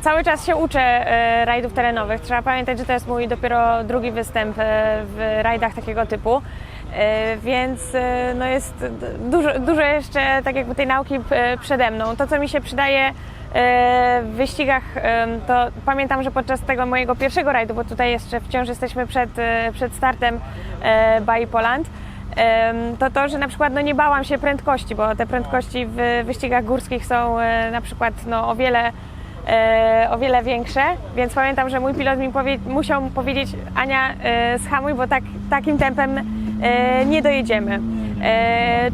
cały czas się uczę e, rajdów terenowych. Trzeba pamiętać, że to jest mój dopiero drugi występ e, w rajdach takiego typu. Więc no jest dużo, dużo jeszcze tak jakby tej nauki przede mną. To, co mi się przydaje w wyścigach, to pamiętam, że podczas tego mojego pierwszego rajdu, bo tutaj jeszcze wciąż jesteśmy przed, przed startem Bai Poland, to to, że na przykład no, nie bałam się prędkości, bo te prędkości w wyścigach górskich są e, na przykład no, o wiele e, o wiele większe, więc pamiętam, że mój pilot mi powie, musiał powiedzieć Ania e, schamuj, bo tak, takim tempem nie dojedziemy.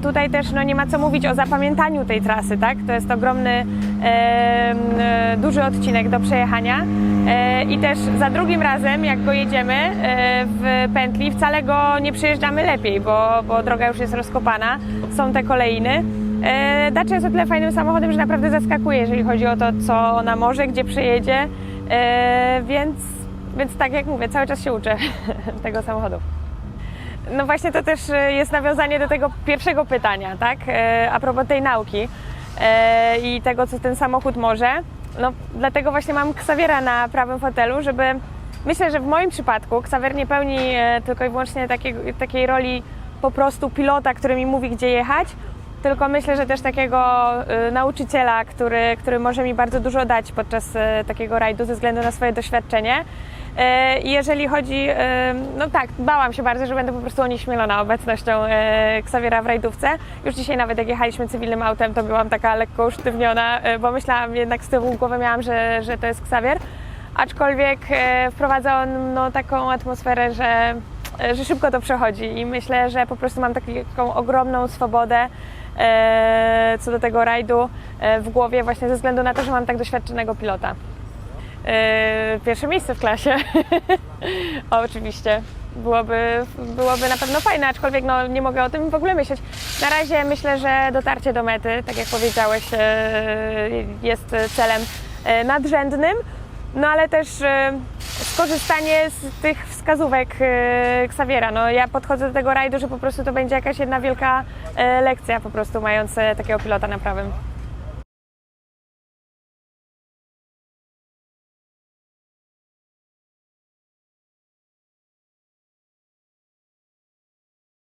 Tutaj też no, nie ma co mówić o zapamiętaniu tej trasy, tak? To jest ogromny, duży odcinek do przejechania e, i też za drugim razem, jak go jedziemy e, w pętli, wcale go nie przejeżdżamy lepiej, bo, bo droga już jest rozkopana, są te kolejny. E, Dacia jest o tyle fajnym samochodem, że naprawdę zaskakuje, jeżeli chodzi o to, co ona może, gdzie przyjedzie, więc, więc tak jak mówię, cały czas się uczę tego samochodu. No właśnie to też jest nawiązanie do tego pierwszego pytania, tak? A propos tej nauki i tego, co ten samochód może. No dlatego właśnie mam Xaviera na prawym fotelu, żeby myślę, że w moim przypadku Xavier nie pełni e, tylko i wyłącznie takiego, takiej roli po prostu pilota, który mi mówi, gdzie jechać, tylko myślę, że też takiego y, nauczyciela, który, który może mi bardzo dużo dać podczas y, takiego rajdu ze względu na swoje doświadczenie. Y, jeżeli chodzi, no tak, bałam się bardzo, że będę po prostu onieśmielona obecnością Xaviera w rajdówce. Już dzisiaj nawet jak jechaliśmy cywilnym autem, to byłam taka lekko usztywniona, bo myślałam jednak z tyłu głowy miałam, że, że to jest Xavier. Aczkolwiek wprowadza on no, taką atmosferę, że że szybko to przechodzi i myślę, że po prostu mam taką ogromną swobodę co do tego rajdu e, w głowie właśnie ze względu na to, że mam tak doświadczonego pilota. E, pierwsze miejsce w klasie. oczywiście. Byłoby, byłoby na pewno fajne, aczkolwiek no, nie mogę o tym w ogóle myśleć. Na razie myślę, że dotarcie do mety, tak jak powiedziałeś, e, jest celem e, nadrzędnym. No ale też e, skorzystanie z tych wskazówek e, Xaviera. No, ja podchodzę do tego rajdu, że po prostu to będzie jakaś jedna wielka e, lekcja, po prostu mając takiego pilota na prawym.